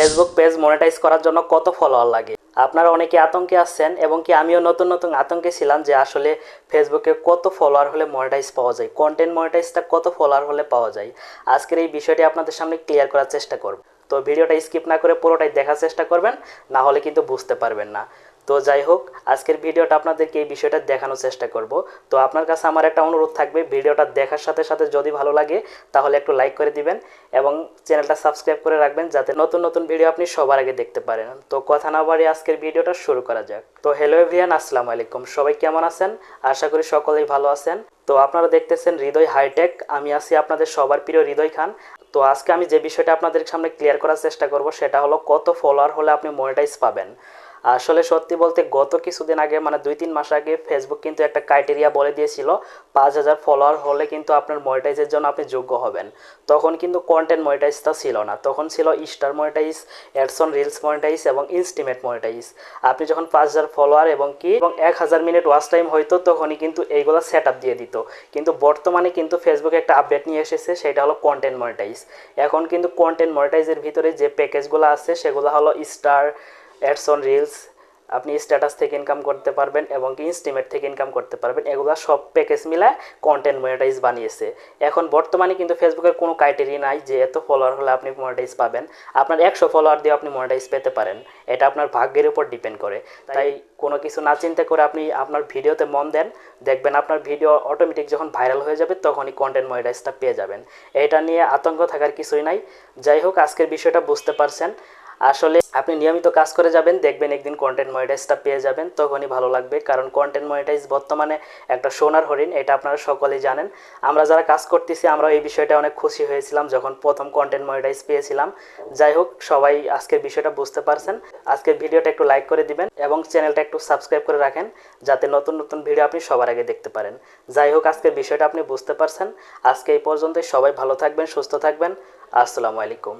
Facebook page monetize করার জন্য কত ফলোয়ার লাগে? আপনারা অনেকে আতঙ্কে আসছেন এবং কি আমিও নতুন নতুন আতঙ্কে ছিলাম যে আসলে ফেসবুকে কত ফলোয়ার হলে মনিটাইজ পাওয়া যায়? কন্টেন্ট মনিটাইজটা কত ফলোয়ার হলে পাওয়া যায়? আজকের এই বিষয়টি আপনাদের সামনে ক্লিয়ার করার চেষ্টা করব। তো ভিডিওটা স্কিপ না করে পুরোটাই দেখার চেষ্টা করবেন, না হলে কিন্তু বুঝতে পারবেন না। তো যাই হোক, আজকের ভিডিওটা আপনাদেরকে এই বিষয়টা দেখানোর চেষ্টা করব। তো আপনার কাছে আমার একটা অনুরোধ থাকবে, ভিডিওটা দেখার সাথে সাথে যদি ভালো লাগে, তাহলে একটু লাইক করে দিবেন এবং চ্যানেলটা সাবস্ক্রাইব করে রাখবেন যাতে নতুন নতুন ভিডিও আপনি সবার আগে দেখতে পারেন। তো কথা না বাড়ি আজকের ভিডিওটা শুরু করা যাক। তো হ্যালো এভরিয়ান আসসালামু আলাইকুম। সবাই কেমন আছেন? আশা করি সকলেই ভালো আছেন। তো আপনারা দেখতেছেন হৃদয় হাইটেক, আমি আছি আপনাদের সবার প্রিয় হৃদয় খান। তো আজকে আমি যে বিষয়টা আপনাদের সামনে ক্লিয়ার করার চেষ্টা করব, সেটা হলো কত ফলোয়ার হলে আপনি মনিটাইজ পাবেন। আসলে সত্যি বলতে গত কিছুদিন আগে মানে দুই তিন মাস আগে ফেসবুক কিন্তু একটা ক্রাইটেরিয়া বলে দিয়েছিল, পাঁচ হাজার ফলোয়ার হলে কিন্তু আপনার মনিটাইজের জন্য আপনি যোগ্য হবেন। তখন কিন্তু কন্টেন্ট মনিটাইজটা ছিল না। তখন ছিল star monetize ads on reels monetize এবং ইনস্টিমেট মনিটাইজ আপনি যখন পাঁচ হাজার ফলোয়ার এবং কি, এবং এক হাজার মিনিট ওয়াচ টাইম হইতো তখনই কিন্তু এইগুলো সেট আপ দিয়ে দিত। কিন্তু বর্তমানে কিন্তু ফেসবুকে একটা আপডেট নিয়ে এসেছে, সেটা হলো কন্টেন্ট মনিটাইজ এখন কিন্তু কন্টেন্ট মনিটাইজের ভিতরে যে প্যাকেজগুলো আছে, সেগুলো হলো স্টার অ্যাডস অন রিলস আপনি স্ট্যাটাস থেকে ইনকাম করতে পারবেন এবং কি ইনস্টিমেট থেকে ইনকাম করতে পারবেন। এগুলো সব প্যাকেজ মিলায় কন্টেন্ট মনিটাইজ বানিয়েছে। এখন বর্তমানে কিন্তু ফেসবুকের কোনো ক্রাইটেরিয়া নাই যে এত ফলোয়ার হলে আপনি মনিটাইজ পাবেন। আপনার একশো ফলোয়ার দিয়ে আপনি মনিটাইজ পেতে পারেন। এটা আপনার ভাগ্যের উপর ডিপেন্ড করে। তাই কোনো কিছু না চিন্তা করে আপনি আপনার ভিডিওতে মন দেন। দেখবেন আপনার ভিডিও অটোমেটিক যখন ভাইরাল হয়ে যাবে, তখনই কন্টেন্ট মনিটাইজটা পেয়ে যাবেন। এটা নিয়ে আতঙ্ক থাকার কিছুই নাই। যাই হোক, আজকের বিষয়টা বুঝতে পারছেন। আসলে আপনি নিয়মিত কাজ করে যাবেন, দেখবেন একদিন কন্টেন্ট মনিটাইজটা পেয়ে যাবেন, তখনই ভালো লাগবে। কারণ কন্টেন্ট মনিটাইজ বর্তমানে একটা সোনার হরিণ, এটা আপনারা সকলেই জানেন। আমরা যারা কাজ করতেছি, আমরা এই বিষয়টা অনেক খুশি হয়েছিলাম যখন প্রথম কন্টেন্ট মনিটাইজ পেয়েছিলাম। যাই হোক, সবাই আজকের বিষয়টা বুঝতে পারছেন। আজকের ভিডিওটা একটু লাইক করে দিবেন এবং চ্যানেলটা একটু সাবস্ক্রাইব করে রাখেন, যাতে নতুন নতুন ভিডিও আপনি সবার আগে দেখতে পারেন। যাই হোক, আজকের বিষয়টা আপনি বুঝতে পারছেন। আজকে এই পর্যন্তই। সবাই ভালো থাকবেন, সুস্থ থাকবেন। আসসালামু আলাইকুম।